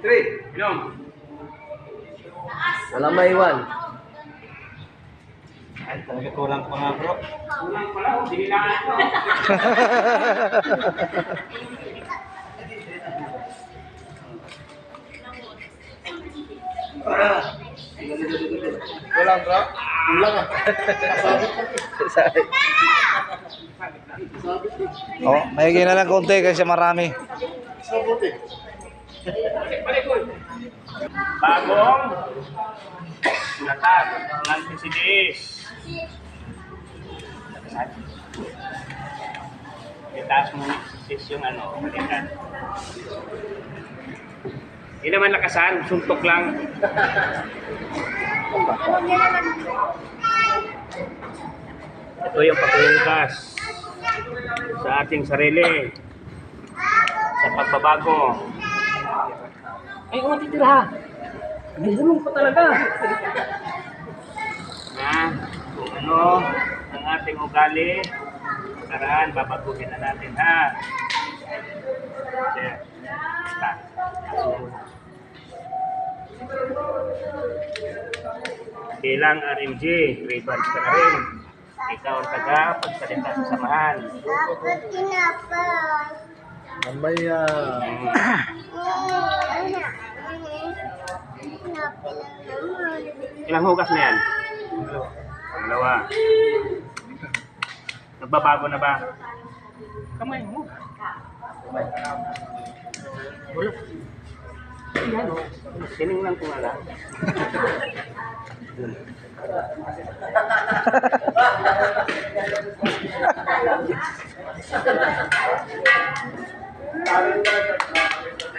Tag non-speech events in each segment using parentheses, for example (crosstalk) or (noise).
Three. Inom. Walang maiwan. Ay, talaga kulang pa nga bro. Kulang pala, oh, dinilaan ko. Kulang bro. Kulang ah. Oh, may na lang konti kasi marami. Bagong sulatan ng PCDS. Itaas mo sis yung ano, balikan. Hindi naman lakasan, suntok lang. Ito yung pagkulikas sa ating sarili sa pagbabago. Ay, kung titira. Nahulong pa talaga. Na, kung ano ang ating ugali, karaan, babaguhin na natin ha. Sige. Basta. Bilang RMG, Rebans ka na rin. Ikaw ang taga pagsalita sa samahan. Mamaya. (clears throat) Ilang hugas na yan? Dalawa. Nagbabago na ba? Kamay mo. Wala. Yan o. Tinignan ko nga lang.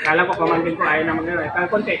Kala ko pamangkin ko ayaw naman nila. Kala konti.